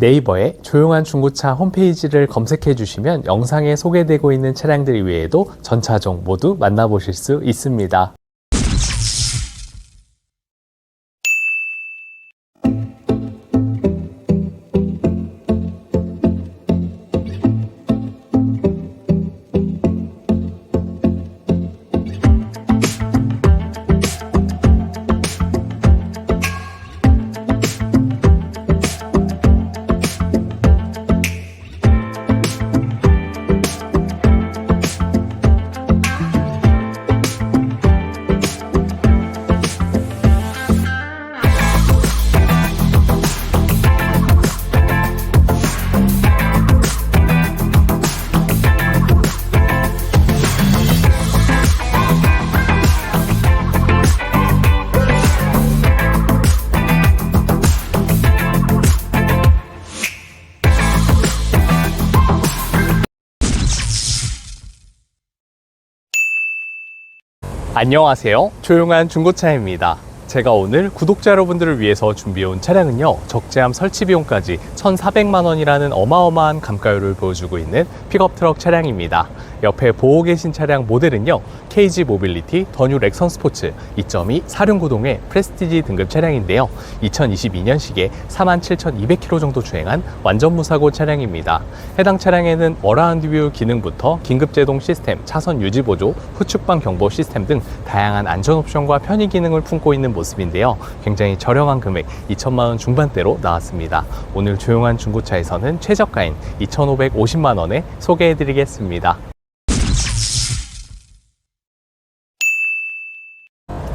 네이버에 조용한 중고차 홈페이지를 검색해 주시면 영상에 소개되고 있는 차량들 이외에도 전차종 모두 만나보실 수 있습니다. 안녕하세요. 조용한 중고차입니다. 제가 오늘 구독자 여러분들을 위해서 준비해온 차량은요, 적재함 설치 비용까지 1,400만 원이라는 어마어마한 감가율을 보여주고 있는 픽업 트럭 차량입니다. 옆에 보고 계신 차량 모델은요, KG 모빌리티 더뉴 렉선 스포츠 2.2 사륜구동의 프레스티지 등급 차량인데요. 2022년식에 47,200km 정도 주행한 완전 무사고 차량입니다. 해당 차량에는 어라운드 뷰 기능부터 긴급 제동 시스템, 차선 유지 보조, 후측방 경보 시스템 등 다양한 안전 옵션과 편의 기능을 품고 있는 모습인데요. 굉장히 저렴한 금액 2천만 원 중반대로 나왔습니다. 오늘 조용한 중고차에서는 최저가인 2,550만 원에 소개해 드리겠습니다.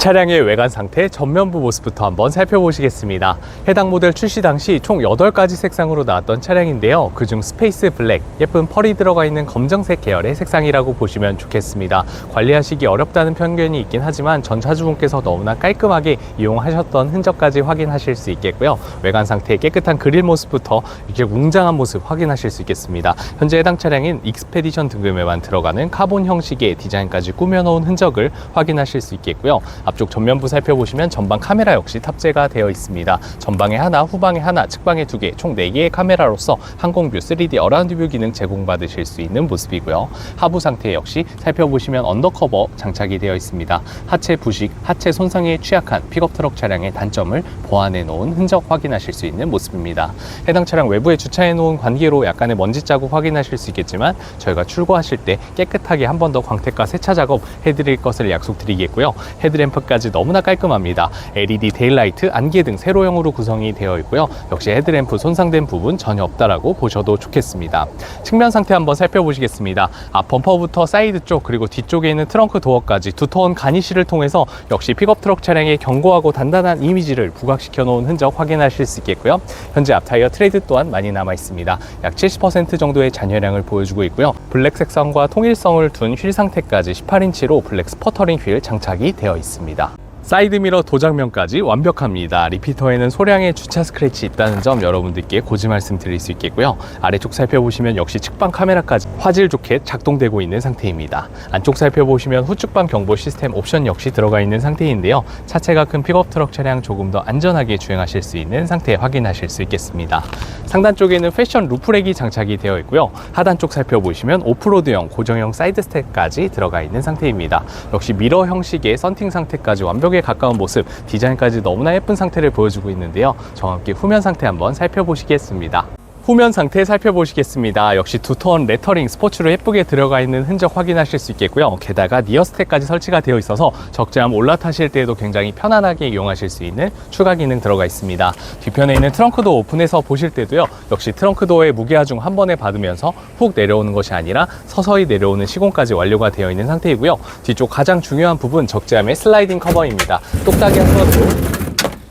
차량의 외관 상태 전면부 모습부터 한번 살펴보시겠습니다. 해당 모델 출시 당시 총 8가지 색상으로 나왔던 차량인데요. 그중 스페이스 블랙, 예쁜 펄이 들어가 있는 검정색 계열의 색상이라고 보시면 좋겠습니다. 관리하시기 어렵다는 편견이 있긴 하지만 전 차주분께서 너무나 깔끔하게 이용하셨던 흔적까지 확인하실 수 있겠고요. 외관 상태의 깨끗한 그릴 모습부터 이렇게 웅장한 모습 확인하실 수 있겠습니다. 현재 해당 차량인 익스페디션 등급에만 들어가는 카본 형식의 디자인까지 꾸며놓은 흔적을 확인하실 수 있겠고요. 앞쪽 전면부 살펴보시면 전방 카메라 역시 탑재가 되어 있습니다. 전방에 하나, 후방에 하나, 측방에 두 개, 총 네개의 카메라로서 항공뷰 3D 어라운드 뷰 기능 제공받으실 수 있는 모습이고요. 하부 상태 역시 살펴보시면 언더커버 장착이 되어 있습니다. 하체 부식, 하체 손상에 취약한 픽업 트럭 차량의 단점을 보완해 놓은 흔적 확인하실 수 있는 모습입니다. 해당 차량 외부에 주차해 놓은 관계로 약간의 먼지 자국 확인하실 수 있겠지만 저희가 출고하실 때 깨끗하게 한 번 더 광택과 세차 작업 해드릴 것을 약속드리겠고요. 헤드램프 까지 너무나 깔끔합니다. LED 데일라이트, 안개 등 세로형으로 구성이 되어 있고요. 역시 헤드램프 손상된 부분 전혀 없다라고 보셔도 좋겠습니다. 측면 상태 한번 살펴보시겠습니다. 앞 범퍼부터 사이드 쪽 그리고 뒤쪽에 있는 트렁크 도어까지 두터운 가니쉬를 통해서 역시 픽업 트럭 차량의 견고하고 단단한 이미지를 부각시켜 놓은 흔적 확인하실 수 있겠고요. 현재 앞 타이어 트레이드 또한 많이 남아 있습니다. 약 70% 정도의 잔여량을 보여주고 있고요. 블랙 색상과 통일성을 둔 휠 상태까지 18인치로 블랙 스퍼터링 휠 장착이 되어 있습니다. 같습니다. 사이드미러 도장면까지 완벽합니다. 리피터에는 소량의 주차 스크래치 있다는 점 여러분들께 고지 말씀 드릴 수 있겠고요. 아래쪽 살펴보시면 역시 측방 카메라까지 화질 좋게 작동되고 있는 상태입니다. 안쪽 살펴보시면 후측방 경보 시스템 옵션 역시 들어가 있는 상태인데요. 차체가 큰 픽업 트럭 차량 조금 더 안전하게 주행하실 수 있는 상태 확인하실 수 있겠습니다. 상단 쪽에는 패션 루프렉이 장착이 되어 있고요. 하단 쪽 살펴보시면 오프로드형 고정형 사이드 스텝까지 들어가 있는 상태입니다. 역시 미러 형식의 썬팅 상태까지 완벽 에 가까운 모습, 디자인까지 너무나 예쁜 상태를 보여주고 있는데요. 함께 후면 상태 한번 살펴보시겠습니다. 후면 상태 살펴보시겠습니다. 역시 두터운 레터링 스포츠로 예쁘게 들어가 있는 흔적 확인하실 수 있겠고요. 게다가 니어 스택까지 설치가 되어 있어서 적재함 올라타실 때에도 굉장히 편안하게 이용하실 수 있는 추가 기능 들어가 있습니다. 뒤편에 있는 트렁크도 오픈해서 보실 때도요. 역시 트렁크도어의 무게하중 한 번에 받으면서 훅 내려오는 것이 아니라 서서히 내려오는 시공까지 완료가 되어 있는 상태이고요. 뒤쪽 가장 중요한 부분 적재함의 슬라이딩 커버입니다. 똑딱이 한 번으로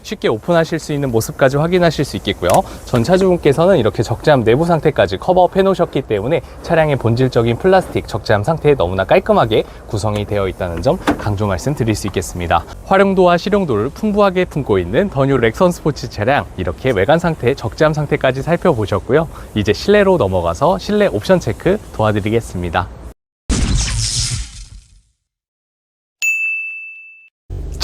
쉽게 오픈하실 수 있는 모습까지 확인하실 수 있겠고요. 전 차주분께서는 이렇게 적재함 내부 상태까지 커버업 해놓으셨기 때문에 차량의 본질적인 플라스틱 적재함 상태에 너무나 깔끔하게 구성이 되어 있다는 점 강조 말씀드릴 수 있겠습니다. 활용도와 실용도를 풍부하게 품고 있는 더뉴 렉선 스포츠 차량 이렇게 외관 상태, 적재함 상태까지 살펴보셨고요. 이제 실내로 넘어가서 실내 옵션 체크 도와드리겠습니다.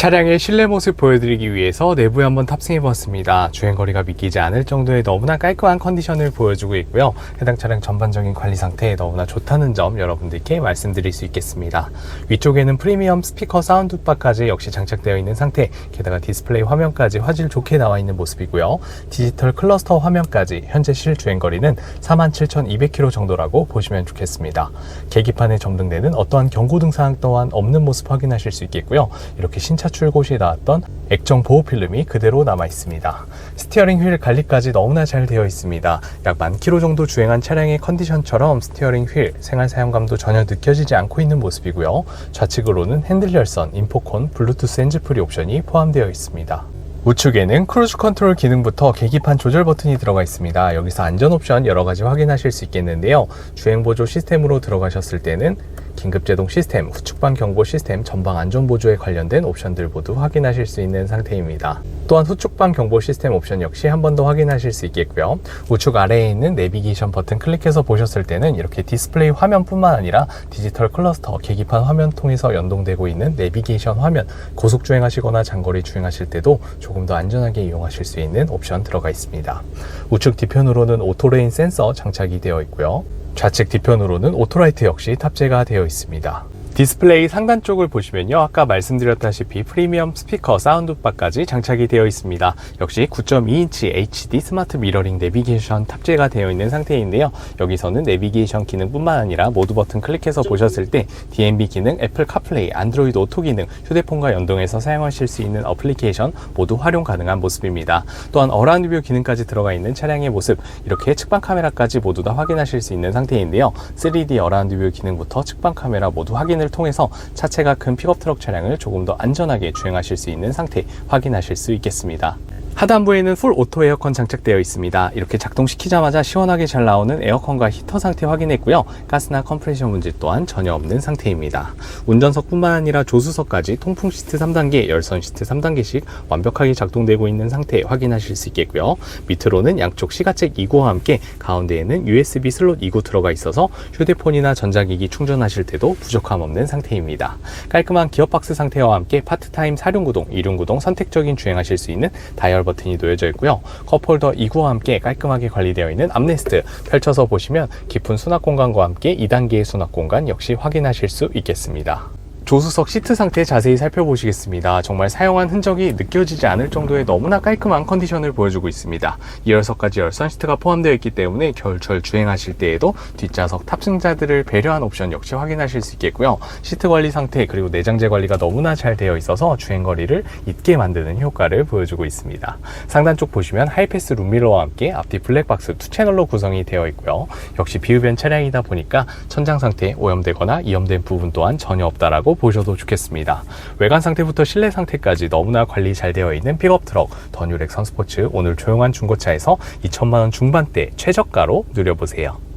차량의 실내 모습 보여드리기 위해서 내부에 한번 탑승해 보았습니다. 주행거리가 믿기지 않을 정도의 너무나 깔끔한 컨디션을 보여주고 있고요. 해당 차량 전반적인 관리 상태 너무나 좋다는 점 여러분들께 말씀드릴 수 있겠습니다. 위쪽에는 프리미엄 스피커 사운드바까지 역시 장착되어 있는 상태, 게다가 디스플레이 화면까지 화질 좋게 나와 있는 모습이고요. 디지털 클러스터 화면까지 현재 실주행거리는 47,200km 정도라고 보시면 좋겠습니다. 계기판에 점등되는 어떠한 경고등 사항 또한 없는 모습 확인하실 수 있겠고요. 이렇게 신차 출고시에 나왔던 액정 보호 필름이 그대로 남아 있습니다. 스티어링 휠 관리까지 너무나 잘 되어 있습니다. 약 만 킬로 정도 주행한 차량의 컨디션처럼 스티어링 휠 생활 사용감도 전혀 느껴지지 않고 있는 모습이고요. 좌측으로는 핸들 열선, 인포콘, 블루투스 핸즈프리 옵션이 포함되어 있습니다. 우측에는 크루즈 컨트롤 기능부터 계기판 조절 버튼이 들어가 있습니다. 여기서 안전 옵션 여러 가지 확인하실 수 있겠는데요. 주행 보조 시스템으로 들어가셨을 때는 긴급 제동 시스템, 후측방 경보 시스템, 전방 안전 보조에 관련된 옵션들 모두 확인하실 수 있는 상태입니다. 또한 후측방 경보 시스템 옵션 역시 한 번 더 확인하실 수 있겠고요. 우측 아래에 있는 내비게이션 버튼 클릭해서 보셨을 때는 이렇게 디스플레이 화면뿐만 아니라 디지털 클러스터 계기판 화면 통해서 연동되고 있는 내비게이션 화면 고속 주행하시거나 장거리 주행하실 때도 조금 더 안전하게 이용하실 수 있는 옵션 들어가 있습니다. 우측 뒤편으로는 오토레인 센서 장착이 되어 있고요. 좌측 뒤편으로는 오토라이트 역시 탑재가 되어 있습니다. 디스플레이 상단 쪽을 보시면요. 아까 말씀드렸다시피 프리미엄 스피커 사운드바까지 장착이 되어 있습니다. 역시 9.2인치 HD 스마트 미러링 내비게이션 탑재가 되어 있는 상태인데요. 여기서는 내비게이션 기능뿐만 아니라 모드 버튼 클릭해서 보셨을 때 DMB 기능, 애플 카플레이, 안드로이드 오토 기능, 휴대폰과 연동해서 사용하실 수 있는 어플리케이션 모두 활용 가능한 모습입니다. 또한 어라운드 뷰 기능까지 들어가 있는 차량의 모습, 이렇게 측방 카메라까지 모두 다 확인하실 수 있는 상태인데요. 3D 어라운드 뷰 기능부터 측방 카메라 모두 확인을 통해서 차체가 큰 픽업 트럭 차량을 조금 더 안전하게 주행하실 수 있는 상태 확인하실 수 있겠습니다. 하단부에는 풀 오토 에어컨 장착되어 있습니다. 이렇게 작동시키자마자 시원하게 잘 나오는 에어컨과 히터 상태 확인했고요. 가스나 컴프레션 문제 또한 전혀 없는 상태입니다. 운전석뿐만 아니라 조수석까지 통풍 시트 3단계, 열선 시트 3단계씩 완벽하게 작동되고 있는 상태 확인하실 수 있겠고요. 밑으로는 양쪽 시가책 2구와 함께 가운데에는 USB 슬롯 2구 들어가 있어서 휴대폰이나 전자기기 충전하실 때도 부족함 없는 상태입니다. 깔끔한 기어박스 상태와 함께 파트타임 4륜구동, 2륜구동 선택적인 주행하실 수 있는 다이얼 버튼이 놓여져 있고요. 컵홀더 2구와 함께 깔끔하게 관리되어 있는 암레스트 펼쳐서 보시면 깊은 수납 공간과 함께 2단계의 수납 공간 역시 확인하실 수 있겠습니다. 조수석 시트 상태 자세히 살펴보시겠습니다. 정말 사용한 흔적이 느껴지지 않을 정도의 너무나 깔끔한 컨디션을 보여주고 있습니다. 2열석까지 열선 시트가 포함되어 있기 때문에 겨울철 주행하실 때에도 뒷좌석 탑승자들을 배려한 옵션 역시 확인하실 수 있겠고요. 시트 관리 상태 그리고 내장재 관리가 너무나 잘 되어 있어서 주행 거리를 잊게 만드는 효과를 보여주고 있습니다. 상단 쪽 보시면 하이패스 룸미러와 함께 앞뒤 블랙박스 투 채널로 구성이 되어 있고요. 역시 비흡연 차량이다 보니까 천장 상태 오염되거나 이염된 부분 또한 전혀 없다라고 보셔도 좋겠습니다. 외관 상태부터 실내 상태까지 너무나 관리 잘 되어 있는 픽업 트럭 더뉴렉 선스포츠 오늘 조용한 중고차에서 2천만 원 중반대 최저가로 누려보세요.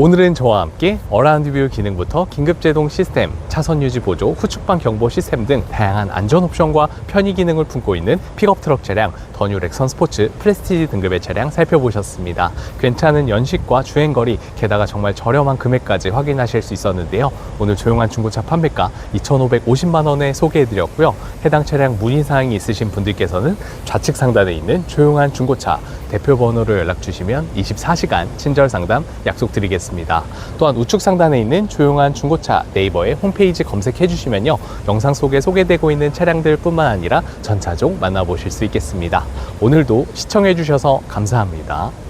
오늘은 저와 함께 어라운드 뷰 기능부터 긴급 제동 시스템, 차선 유지 보조, 후측방 경보 시스템 등 다양한 안전 옵션과 편의 기능을 품고 있는 픽업 트럭 차량 더뉴 렉 선 스포츠 프레스티지 등급의 차량 살펴보셨습니다. 괜찮은 연식과 주행거리, 게다가 정말 저렴한 금액까지 확인하실 수 있었는데요. 오늘 조용한 중고차 판매가 2,550만 원에 소개해드렸고요. 해당 차량 문의사항이 있으신 분들께서는 좌측 상단에 있는 조용한 중고차 대표 번호로 연락 주시면 24시간 친절 상담 약속드리겠습니다. 또한 우측 상단에 있는 조용한 중고차 네이버에 홈페이지 검색해 주시면요. 영상 속에 소개되고 있는 차량들 뿐만 아니라 전차종 만나보실 수 있겠습니다. 오늘도 시청해 주셔서 감사합니다.